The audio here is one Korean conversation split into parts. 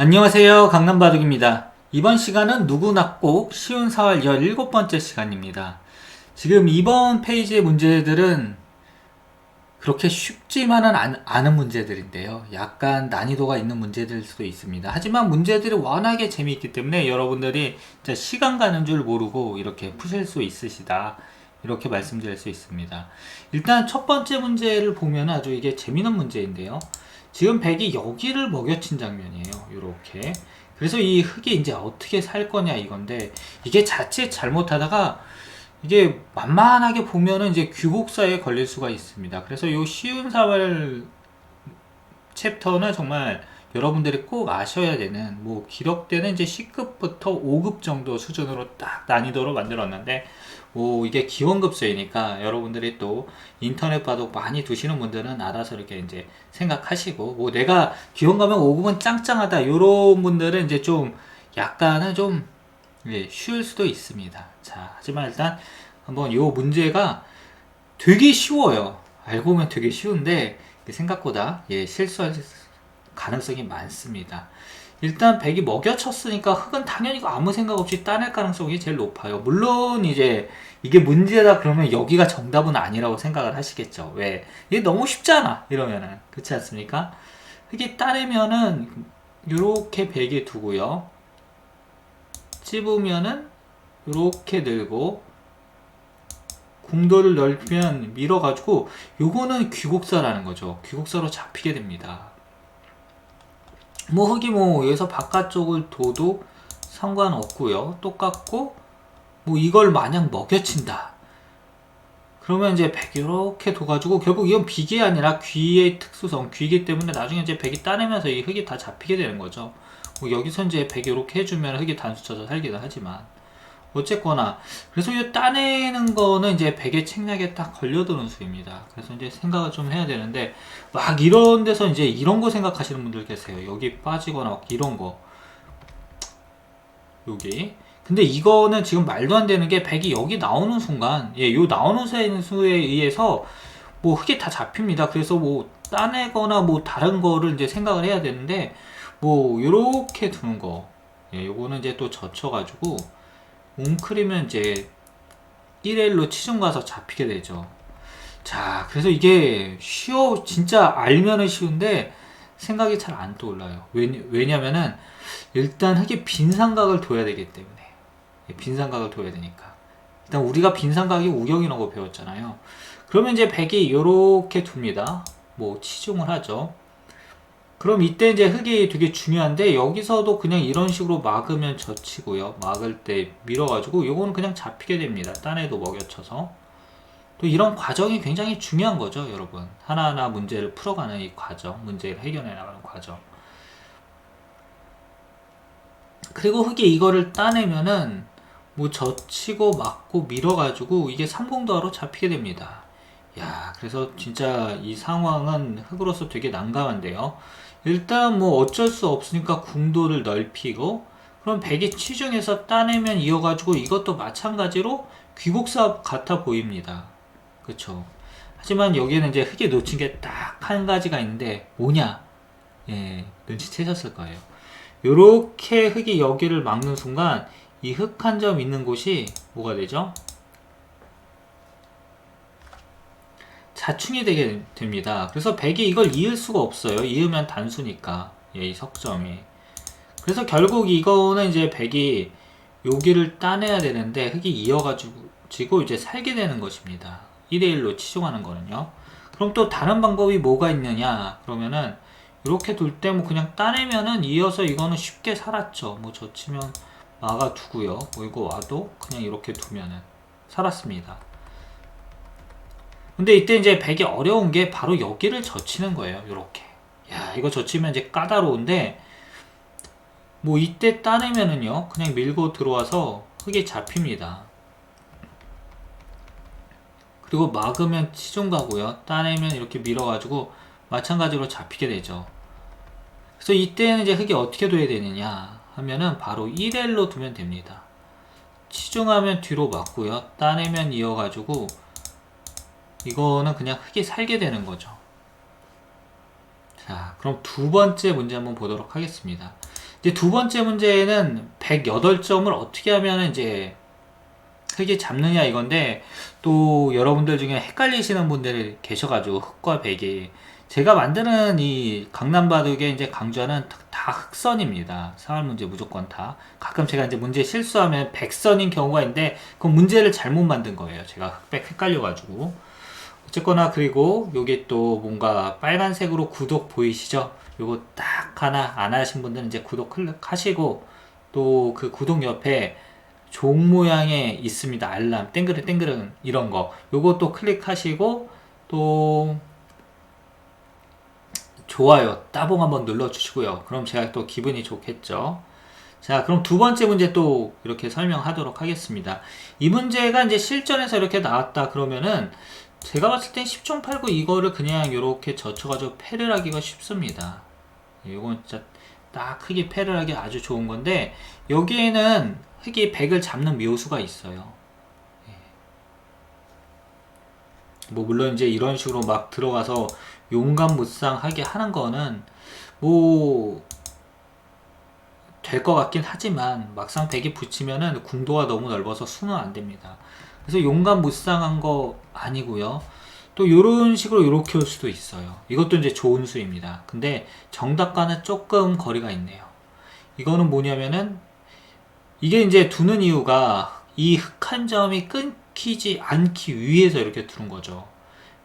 안녕하세요. 강남바둑입니다. 이번 시간은 누구나 꼭 쉬운 4월 17번째 시간입니다. 지금 이번 페이지의 문제들은 그렇게 쉽지만은 않, 않은 문제들인데요. 약간 난이도가 있는 문제들 수도 있습니다. 하지만 문제들이 워낙에 재미있기 때문에 여러분들이 시간 가는 줄 모르고 이렇게 푸실 수 있으시다. 이렇게 말씀드릴 수 있습니다. 일단 첫 번째 문제를 보면 아주 이게 재미있는 문제인데요. 지금 백이 여기를 먹여친 장면이에요. 이렇게. 그래서 이 흙이 이제 어떻게 살 거냐 이건데 이게 자칫 잘못하다가 이게 만만하게 보면은 이제 귀곡사에 걸릴 수가 있습니다. 그래서 요 쉬운 사활 챕터는 정말 여러분들이 꼭 아셔야 되는 뭐 기록되는 이제 C급부터 5급 정도 수준으로 딱 난이도로 만들었는데 뭐 이게 기원급수이니까 여러분들이 또 인터넷 바둑 많이 두시는 분들은 알아서 이렇게 이제 생각하시고 뭐 내가 기원 가면 5급은 짱짱하다 요런 분들은 이제 좀 약간은 좀 예, 쉬울 수도 있습니다. 자, 하지만 일단 한번 요 문제가 되게 쉬워요. 알고 보면 되게 쉬운데 생각보다 예, 실수할 가능성이 많습니다. 일단 백이 먹여쳤으니까 흙은 당연히 아무 생각 없이 따낼 가능성이 제일 높아요. 물론 이제 이게 문제다 그러면 여기가 정답은 아니라고 생각을 하시겠죠. 왜? 이게 너무 쉽잖아. 이러면은. 그렇지 않습니까? 흙이 따내면은 이렇게 백에 두고요. 찝으면은 이렇게 늘고 궁도를 넓히면 밀어가지고 요거는 귀곡사라는 거죠. 귀곡사로 잡히게 됩니다. 뭐 흙이 뭐 여기서 바깥쪽을 둬도 상관없고요. 똑같고 뭐 이걸 마냥 먹여친다. 그러면 이제 백 이렇게 둬가지고 결국 이건 비계 아니라 귀의 특수성 귀이기 때문에 나중에 이제 백이 따내면서 이 흙이 다 잡히게 되는 거죠. 뭐 여기서 이제 백 이렇게 해주면 흙이 단수 쳐서 살기는 하지만 어쨌거나 그래서 이 따내는 거는 이제 백의 책략에 딱 걸려드는 수입니다. 그래서 이제 생각을 좀 해야 되는데 막 이런 데서 이제 이런 거 생각하시는 분들 계세요. 여기 빠지거나 막 이런 거 여기 근데 이거는 지금 말도 안 되는 게 백이 여기 나오는 순간 예, 요 나오는 수에 의해서 뭐 흙이 다 잡힙니다. 그래서 뭐 따내거나 뭐 다른 거를 이제 생각을 해야 되는데 뭐 요렇게 두는 거 예, 요거는 이제 또 젖혀가지고 웅크리면 이제 1L로 치중 가서 잡히게 되죠. 자, 그래서 이게 쉬워, 진짜 알면은 쉬운데 생각이 잘 안 떠올라요. 왜냐, 왜냐면은 일단 흙에 빈 삼각을 둬야 되기 때문에. 빈 삼각을 둬야 되니까. 일단 우리가 빈 삼각이 우경이라는 거 배웠잖아요. 그러면 이제 백이 이렇게 둡니다. 뭐 치중을 하죠. 그럼 이때 이제 흙이 되게 중요한데 여기서도 그냥 이런 식으로 막으면 젖히고요. 막을 때 밀어가지고 요거는 그냥 잡히게 됩니다. 딴에도 먹여쳐서. 또 이런 과정이 굉장히 중요한 거죠, 여러분. 하나하나 문제를 풀어가는 이 과정, 문제를 해결해 나가는 과정. 그리고 흙이 이거를 따내면은 뭐 젖히고 막고 밀어가지고 이게 삼공도하로 잡히게 됩니다. 야, 그래서 진짜 이 상황은 흙으로서 되게 난감한데요. 일단 뭐 어쩔 수 없으니까 궁도를 넓히고 그럼 백이 치중해서 따내면 이어가지고 이것도 마찬가지로 귀곡사 같아 보입니다. 그쵸 하지만 여기에는 이제 흙에 놓친 게 딱 한 가지가 있는데 뭐냐? 예, 눈치채셨을 거예요. 요렇게 흙이 여기를 막는 순간 이흙한점 있는 곳이 뭐가 되죠? 자충이 되게 됩니다. 그래서 백이 이걸 이을 수가 없어요. 이으면 단수니까. 예, 이 석점이. 그래서 결국 이거는 이제 백이 여기를 따내야 되는데 흙이 이어가지고 지고 이제 살게 되는 것입니다. 1대1로 치중하는 거는요. 그럼 또 다른 방법이 뭐가 있느냐? 그러면은 이렇게 둘 때 뭐 그냥 따내면은 이어서 이거는 쉽게 살았죠. 뭐 젖히면 막아두고요. 뭐 이거 와도 그냥 이렇게 두면은 살았습니다. 근데 이때 이제 백이 어려운 게 바로 여기를 젖히는 거예요. 이렇게. 야, 이거 젖히면 이제 까다로운데 뭐 이때 따내면은요. 그냥 밀고 들어와서 흙이 잡힙니다. 그리고 막으면 치중 가고요. 따내면 이렇게 밀어가지고 마찬가지로 잡히게 되죠. 그래서 이때는 이제 흙이 어떻게 둬야 되느냐 하면은 바로 1L로 두면 됩니다. 치중하면 뒤로 막고요. 따내면 이어가지고 이거는 그냥 흙이 살게 되는 거죠. 자, 그럼 두 번째 문제 한번 보도록 하겠습니다. 이제 두 번째 문제는 108점을 어떻게 하면 이제 흙이 잡느냐 이건데 또 여러분들 중에 헷갈리시는 분들이 계셔가지고 흙과 백이 제가 만드는 이 강남 바둑에 이제 강조하는 다 흑선입니다. 사활 문제 무조건 다. 가끔 제가 이제 문제 실수하면 백선인 경우가 있는데 그 문제를 잘못 만든 거예요. 제가 흑백 헷갈려가지고. 어쨌거나 그리고 요게 또 뭔가 빨간색으로 구독 보이시죠? 요거 딱 하나 안 하신 분들은 이제 구독 클릭하시고 또 그 구독 옆에 종 모양에 있습니다. 알람, 땡그르 땡그르 이런 거. 요것도 클릭하시고 또 좋아요, 따봉 한번 눌러주시고요. 그럼 제가 또 기분이 좋겠죠. 자, 그럼 두 번째 문제 또 이렇게 설명하도록 하겠습니다. 이 문제가 이제 실전에서 이렇게 나왔다 그러면은 제가 봤을 땐 10점 8구 이거를 그냥 이렇게 젖혀가지고 패를 하기가 쉽습니다. 이건 진짜 딱 흙이 패를 하기 아주 좋은 건데 여기에는 흙이 100을 잡는 묘수가 있어요. 예. 뭐 물론 이제 이런 식으로 막 들어가서 용감 무쌍하게 하는 거는 뭐 될 것 같긴 하지만 막상 백이 붙이면은 궁도가 너무 넓어서 수는 안 됩니다. 그래서 용감 무쌍한 거 아니고요. 또 이런 식으로 이렇게 올 수도 있어요. 이것도 이제 좋은 수입니다. 근데 정답과는 조금 거리가 있네요. 이거는 뭐냐면은 이게 이제 두는 이유가 이 흑한 점이 끊기지 않기 위해서 이렇게 두는 거죠.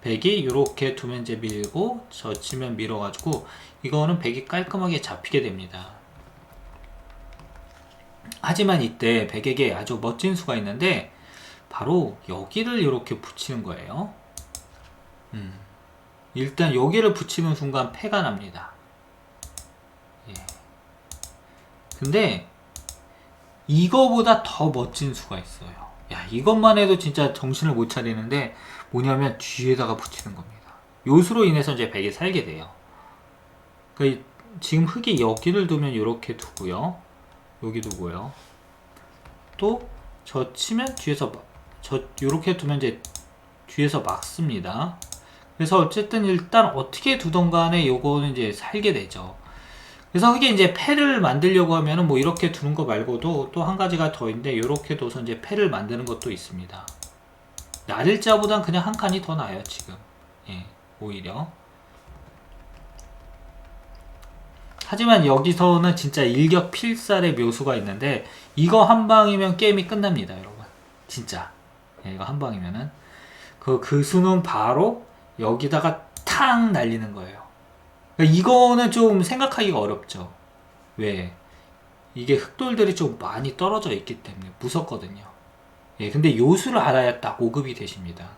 백이 이렇게 두면 이제 밀고 젖히면 밀어가지고 이거는 백이 깔끔하게 잡히게 됩니다. 하지만 이때 백에게 아주 멋진 수가 있는데 바로 여기를 이렇게 붙이는 거예요. 음. 일단 여기를 붙이는 순간 패가 납니다. 예. 근데 이거보다 더 멋진 수가 있어요. 야, 이것만 해도 진짜 정신을 못 차리는데 뭐냐면 뒤에다가 붙이는 겁니다. 요수로 인해서 이제 백이 살게 돼요. 그러니까 지금 흙이 여기를 두면 이렇게 두고요. 여기 두고요. 또 저 치면 뒤에서 저 이렇게 두면 이제 뒤에서 막습니다. 그래서 어쨌든 일단 어떻게 두던 간에 요거는 이제 살게 되죠. 그래서 그게 이제 패를 만들려고 하면은 뭐 이렇게 두는 거 말고도 또 한 가지가 더 있는데 이렇게 둬서 이제 패를 만드는 것도 있습니다. 날일자보단 그냥 한 칸이 더 나아요 지금. 예, 오히려. 하지만 여기서는 진짜 일격 필살의 묘수가 있는데 이거 한 방이면 게임이 끝납니다, 여러분. 진짜. 예, 이거 한 방이면은 그, 그 수는 바로 여기다가 탕 날리는 거예요. 그러니까 이거는 좀 생각하기가 어렵죠. 왜? 이게 흑돌들이 좀 많이 떨어져 있기 때문에 무섭거든요. 예, 근데 요수를 알아야 딱 5급이 되십니다.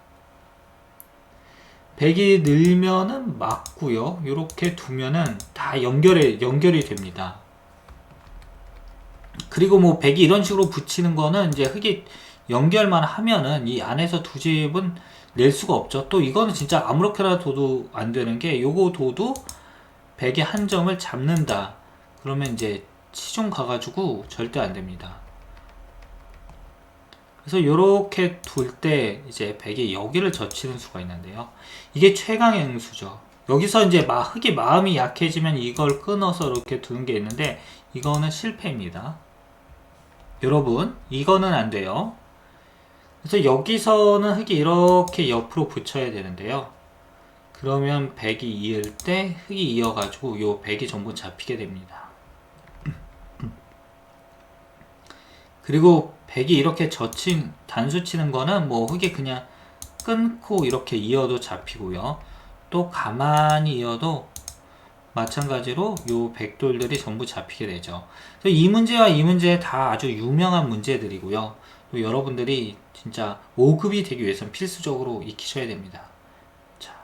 100이 늘면은 맞고요. 이렇게 두면은 다 연결이, 연결이 됩니다. 그리고 뭐 100이 이런 식으로 붙이는 거는 이제 흙이 연결만 하면은 이 안에서 두 집은 낼 수가 없죠. 또 이거는 진짜 아무렇게나 둬도 안 되는 게 요거 둬도 100의 한 점을 잡는다. 그러면 이제 치중 가가지고 절대 안 됩니다. 그래서 이렇게 둘 때 이제 100이 여기를 젖히는 수가 있는데요. 이게 최강의 응수죠. 여기서 이제 마, 흙이 마음이 약해지면 이걸 끊어서 이렇게 두는 게 있는데 이거는 실패입니다. 여러분 이거는 안 돼요. 그래서 여기서는 흙이 이렇게 옆으로 붙여야 되는데요. 그러면 100이 이을 때 흙이 이어가지고 요 100이 전부 잡히게 됩니다. 그리고 100이 이렇게 젖힌 단수 치는 거는 뭐 흙이 그냥 끊고 이렇게 이어도 잡히고요. 또 가만히 이어도 마찬가지로 요 백돌들이 전부 잡히게 되죠. 이 문제와 이 문제 다 아주 유명한 문제들이고요. 또 여러분들이 진짜 5급이 되기 위해서는 필수적으로 익히셔야 됩니다. 자,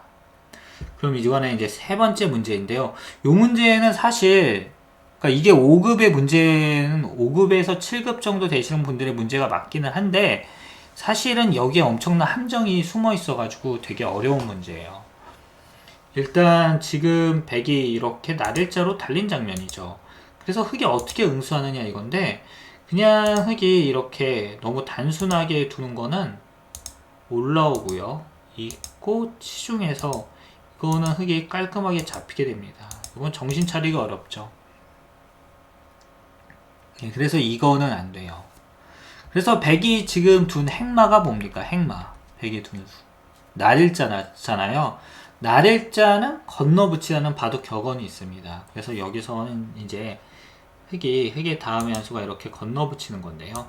그럼 이번에 이제 세 번째 문제인데요. 이 문제는 사실 그러니까 이게 5급의 문제는 5급에서 7급 정도 되시는 분들의 문제가 맞기는 한데 사실은 여기에 엄청난 함정이 숨어 있어가지고 되게 어려운 문제예요. 일단 지금 백이 이렇게 나일자로 달린 장면이죠. 그래서 흙이 어떻게 응수하느냐 이건데 그냥 흙이 이렇게 너무 단순하게 두는 거는 올라오고요. 있고 치중해서 이거는 흙이 깔끔하게 잡히게 됩니다. 이건 정신 차리기 어렵죠. 예, 그래서 이거는 안 돼요. 그래서 백이 지금 둔 행마가 뭡니까? 행마. 백이 둔 수. 날일자잖아요. 날일자는 건너붙이라는 바둑 격언이 있습니다. 그래서 여기서는 이제 흙이 흙의 다음의 한수가 이렇게 건너붙이는 건데요.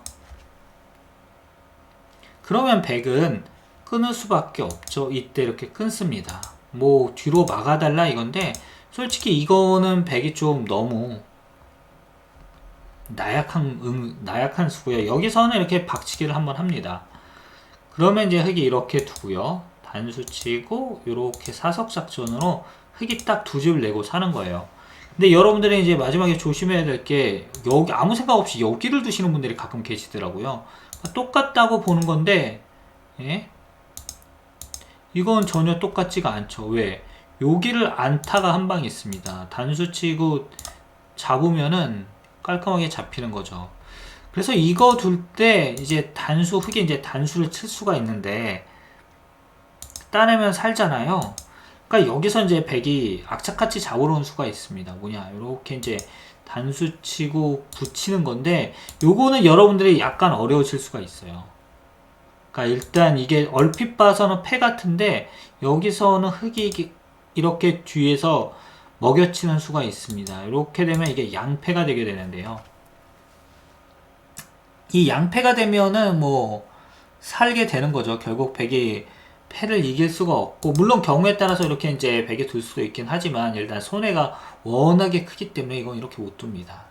그러면 백은 끊을 수밖에 없죠. 이때 이렇게 끊습니다. 뭐 뒤로 막아달라 이건데 솔직히 이거는 백이 좀 너무 나약한 응, 나약한 수고요. 여기서는 이렇게 박치기를 한번 합니다. 그러면 이제 흙이 이렇게 두고요. 단수 치고 이렇게 사석 작전으로 흙이 딱 두 집을 내고 사는 거예요. 근데 여러분들이 이제 마지막에 조심해야 될 게 여기 아무 생각 없이 여기를 두시는 분들이 가끔 계시더라고요. 똑같다고 보는 건데 예? 이건 전혀 똑같지가 않죠. 왜? 여기를 안타가 한 방 있습니다. 단수 치고 잡으면은 깔끔하게 잡히는 거죠. 그래서 이거 둘 때 이제 단수 흙에 이제 단수를 칠 수가 있는데 따내면 살잖아요. 그러니까 여기서 이제 백이 악착같이 잡으러 온 수가 있습니다. 뭐냐 이렇게 이제 단수 치고 붙이는 건데 요거는 여러분들이 약간 어려우실 수가 있어요. 그러니까 일단 이게 얼핏 봐서는 패 같은데 여기서는 흙이 이렇게 뒤에서 먹여치는 수가 있습니다. 이렇게 되면 이게 양패가 되게 되는데요. 이 양패가 되면은 뭐 살게 되는 거죠. 결국 백이 패를 이길 수가 없고 물론 경우에 따라서 이렇게 이제 백에 둘 수도 있긴 하지만 일단 손해가 워낙에 크기 때문에 이건 이렇게 못 둡니다.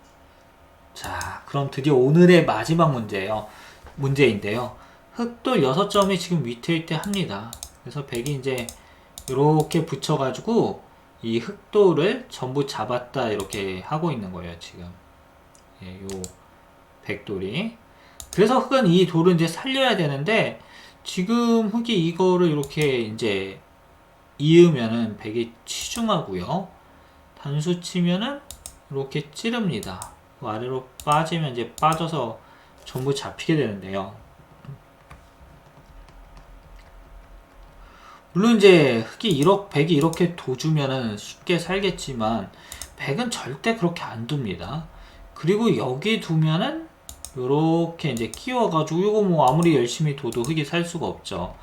자, 그럼 드디어 오늘의 마지막 문제예요. 문제인데요. 흑도 6점이 지금 위태위태합니다. 그래서 백이 이제 이렇게 붙여가지고 이 흑도를 전부 잡았다 이렇게 하고 있는 거예요 지금 예, 요 백돌이 그래서 흑은 이 돌을 이제 살려야 되는데 지금 흑이 이거를 이렇게 이제 이으면은 백이 치중하고요. 단수 치면은 이렇게 찌릅니다. 그 아래로 빠지면 이제 빠져서 전부 잡히게 되는데요. 물론 이제 흑이 1억, 100이 이렇게 도주면은 쉽게 살겠지만 100은 절대 그렇게 안 둡니다. 그리고 여기 두면은 요렇게 이제 끼워가지고 이거 뭐 아무리 열심히 둬도 흑이 살 수가 없죠.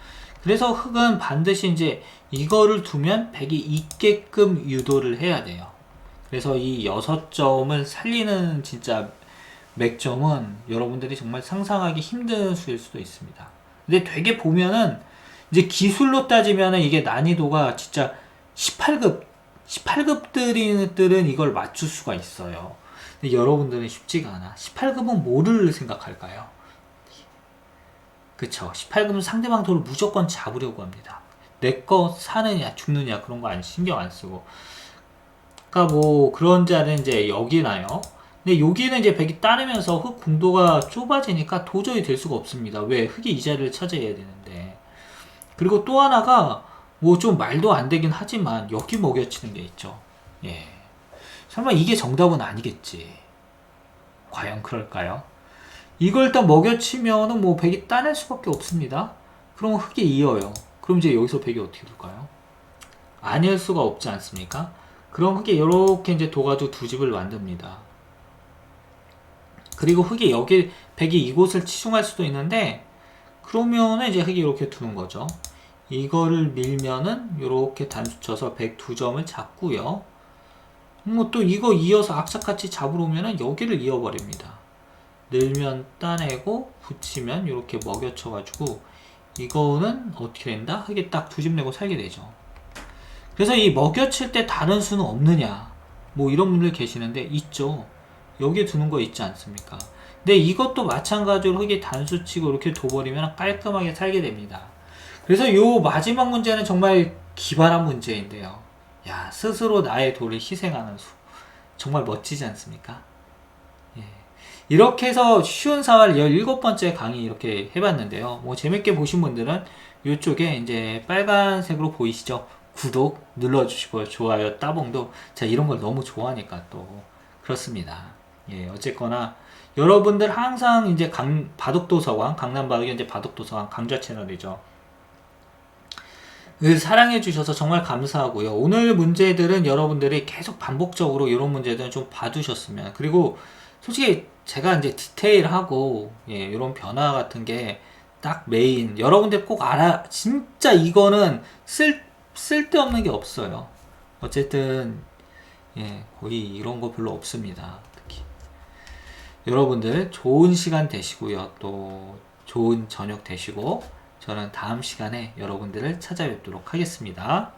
그래서 흑은 반드시 이제 이거를 두면 100이 있게끔 유도를 해야 돼요. 그래서 이 6점을 살리는 진짜 맥점은 여러분들이 정말 상상하기 힘든 수일 수도 있습니다. 근데 되게 보면은 이제 기술로 따지면 이게 난이도가 진짜 18급, 18급들은 이걸 맞출 수가 있어요. 근데 여러분들은 쉽지가 않아. 18급은 뭐를 생각할까요? 그쵸. 18급은 상대방 돌을 무조건 잡으려고 합니다. 내 거 사느냐, 죽느냐, 그런 거 안, 신경 안 쓰고. 그니까 뭐, 그런 자는 이제 여기 나요. 근데 여기는 이제 백이 따르면서 흙 궁도가 좁아지니까 도저히 될 수가 없습니다. 왜? 흙이 이 자리를 차지해야 되는데. 그리고 또 하나가 뭐 좀 말도 안 되긴 하지만 여기 먹여치는 게 있죠. 예. 설마 이게 정답은 아니겠지. 과연 그럴까요? 이걸 일단 먹여치면은 뭐 백이 따낼 수밖에 없습니다. 그럼 흙이 이어요. 그럼 이제 여기서 백이 어떻게 될까요? 아닐 수가 없지 않습니까? 그럼 흙이 이렇게 이제 도가지고 두 집을 만듭니다. 그리고 흙이 여기 백이 이곳을 치중할 수도 있는데 그러면은 이제 흙이 이렇게 두는 거죠. 이거를 밀면은 이렇게 단수 쳐서 102점을 잡고요. 뭐 또 이거 이어서 악착같이 잡으러 오면은 여기를 이어버립니다. 늘면 따내고 붙이면 이렇게 먹여쳐가지고 이거는 어떻게 된다? 흙에 딱두 집 내고 살게 되죠. 그래서 이 먹여칠 때 다른 수는 없느냐? 뭐 이런 분들 계시는데 있죠. 여기에 두는 거 있지 않습니까? 근데 이것도 마찬가지로 흙이 단수 치고 이렇게 둬버리면 깔끔하게 살게 됩니다. 그래서 요 마지막 문제는 정말 기발한 문제인데요. 야, 스스로 나의 돌을 희생하는 수. 정말 멋지지 않습니까? 예. 이렇게 해서 쉬운 사활 17번째 강의 이렇게 해봤는데요. 뭐 재밌게 보신 분들은 이쪽에 이제 빨간색으로 보이시죠? 구독 눌러주시고요. 좋아요, 따봉도. 제가 이런 걸 너무 좋아하니까 또 그렇습니다. 예, 어쨌거나 여러분들 항상 이제 강, 바둑도서관, 강남 바둑이 이제 바둑도서관 강좌 채널이죠. 사랑해 주셔서 정말 감사하고요. 오늘 문제들은 여러분들이 계속 반복적으로 이런 문제들은 좀 봐두셨으면 그리고 솔직히 제가 이제 디테일하고 예, 이런 변화 같은 게 딱 메인 여러분들 꼭 알아 진짜 이거는 쓸 쓸데없는 게 없어요. 어쨌든 예, 거의 이런 거 별로 없습니다. 특히 여러분들 좋은 시간 되시고요. 또 좋은 저녁 되시고 저는 다음 시간에 여러분들을 찾아뵙도록 하겠습니다.